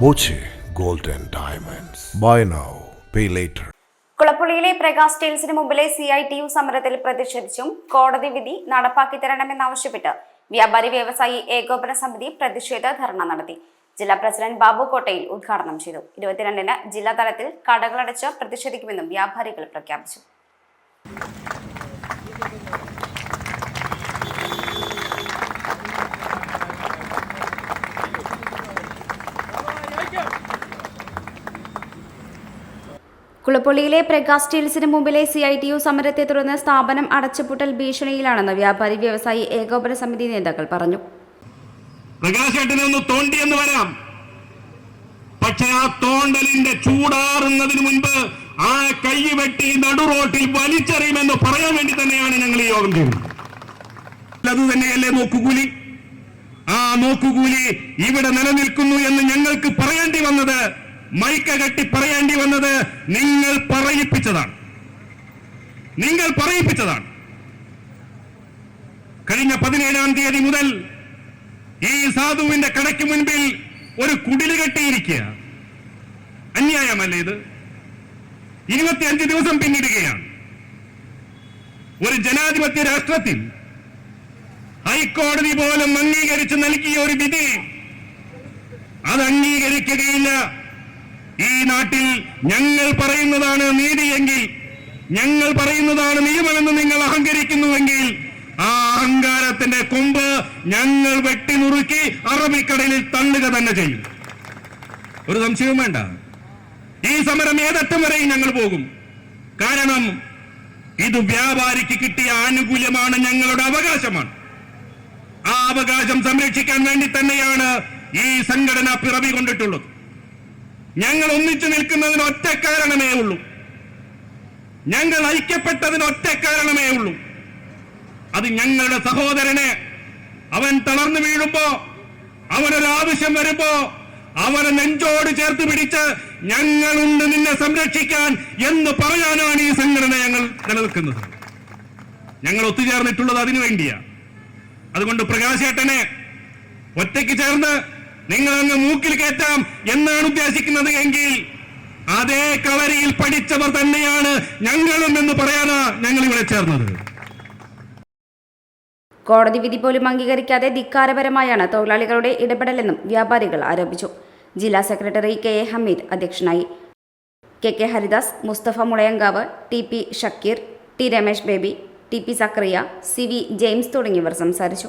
Boche gold and Diamonds. Buy now, pay later. കുളപ്പുള്ളിയിലെ പ്രകാശ് സ്റ്റീൽസിന് മുമ്പിലെ സി ഐ ടി യു സമരത്തിൽ പ്രതിഷേധിച്ചും കോടതി വിധി നടപ്പാക്കി തരണമെന്നാവശ്യപ്പെട്ട് വ്യാപാരി വ്യവസായി ഏകോപന സമിതി പ്രതിഷേധ ധർണ നടത്തി ജില്ലാ പ്രസിഡന്റ് ബാബു കോട്ടയിൽ ഉദ്ഘാടനം ചെയ്തു ഇരുപത്തിരണ്ടിന് ജില്ലാതലത്തിൽ കടകളടച്ച് പ്രതിഷേധിക്കുമെന്നും വ്യാപാരികൾ പ്രഖ്യാപിച്ചു കുളപ്പുള്ളിയിലെ പ്രകാശ് സ്റ്റീൽസിന് മുമ്പിലെ സി ഐ ടി യു സമരത്തെ തുടർന്ന് സ്ഥാപനം അടച്ചുപൂട്ടൽ ഭീഷണിയിലാണെന്ന് വ്യാപാരി വ്യവസായി ഏകോപന സമിതി നേതാക്കൾ പറഞ്ഞു. പ്രകാശ് ഒന്ന് തോണ്ടിയെന്ന് വരാം. പക്ഷെ ആ തോണ്ടലിന്റെ ചൂടാറുന്നതിന് മുൻപ് ആ കൈ വെട്ടി നടുറോട്ടിൽ വലിച്ചെറിയുമെന്ന് പറയാൻ വേണ്ടി തന്നെയാണ് ഞങ്ങൾ ഈ യോഗം ചെയ്യുന്നത് അത് തന്നെയല്ലേ നോക്കുകൂലി? ആ നോക്കുകൂലി ഇവിടെ നിലനിൽക്കുന്നു എന്ന് ഞങ്ങൾക്ക് പറയേണ്ടി വന്നത് മൈക്ക കെട്ടി പറയേണ്ടി വന്നത് നിങ്ങൾ പറയിപ്പിച്ചതാണ്. നിങ്ങൾ പറയിപ്പിച്ചതാണ്. കഴിഞ്ഞ പതിനേഴാം തീയതി മുതൽ ഈ സാധുവിന്റെ കടയ്ക്ക് മുൻപിൽ ഒരു കുടിൽ കെട്ടിയിരിക്കുക. അന്യായമല്ലേ ഇത്? ഇരുപത്തിയഞ്ച് ദിവസം പിന്നിടുകയാണ്. ഒരു ജനാധിപത്യ രാഷ്ട്രത്തിൽ ഹൈക്കോടതി പോലും അംഗീകരിച്ച് നൽകിയ ഒരു വിധി അത് അംഗീകരിക്കുകയില്ല. ഈ നാട്ടിൽ ഞങ്ങൾ പറയുന്നതാണ് നീതിയെങ്കിൽ ഞങ്ങൾ പറയുന്നതാണ് നിയമമെന്ന് നിങ്ങൾ അഹങ്കരിക്കുന്നുവെങ്കിൽ ആ അഹങ്കാരത്തിന്റെ കൊമ്പ് ഞങ്ങൾ വെട്ടിനുറുക്കി അറബിക്കടലിൽ തള്ളുക തന്നെ ചെയ്യും. ഒരു സംശയവും വേണ്ട. ഈ സമരം ഏതറ്റം വരെയും ഞങ്ങൾ പോകും. കാരണം ഇത് വ്യാപാരിക്ക് കിട്ടിയ ആനുകൂല്യമാണ് ഞങ്ങളുടെ അവകാശമാണ്. ആ അവകാശം സംരക്ഷിക്കാൻ വേണ്ടി തന്നെയാണ് ഈ സംഘടന പിറവി കൊണ്ടിട്ടുള്ളത്. ഞങ്ങൾ ഒന്നിച്ചു നിൽക്കുന്നതിന് ഒറ്റ കാരണമേ ഉള്ളൂ. ഞങ്ങൾ ഐക്യപ്പെട്ടതിന് ഒറ്റ കാരണമേ ഉള്ളൂ. അത് ഞങ്ങളുടെ സഹോദരനെ അവൻ തളർന്നു വീഴുമ്പോ അവനൊരാവശ്യം വരുമ്പോ അവനെ നെഞ്ചോട് ചേർത്ത് പിടിച്ച് ഞങ്ങളുണ്ട് നിന്നെ സംരക്ഷിക്കാൻ എന്ന് പറയാനാണ് ഈ സംഘടന ഞങ്ങൾ നിലനിൽക്കുന്നത്. ഞങ്ങൾ ഒത്തുചേർന്നിട്ടുള്ളത് അതിനു വേണ്ടിയാ. അതുകൊണ്ട് പ്രകാശേട്ടനെ ഒറ്റയ്ക്ക് ചേർന്ന് നിങ്ങൾ അങ്ങ് മൂക്കിൽ കയറ്റാം എന്നാണ് ഉദ്ദേശിക്കുന്നത് എങ്കിൽ അതേ കവരിയിൽ പഠിച്ചവർ തന്നെയാണ് ഞങ്ങളും എന്ന് പറയാനാ ഞങ്ങൾ ഇവിടെ ചേർന്നത്. കോടതി വിധി പോലും അംഗീകരിക്കാതെ ധിക്കാരപരമായാണ് തൊഴിലാളികളുടെ ഇടപെടലെന്നും വ്യാപാരികൾ ആരോപിച്ചു. ജില്ലാ സെക്രട്ടറി കെ എ ഹമീദ് അധ്യക്ഷനായി. K K Haridas Mustafa Mulayankavu T P Shakeer T Ramesh Baby T P Zakariya C V James തുടങ്ങിയവർ സംസാരിച്ചു.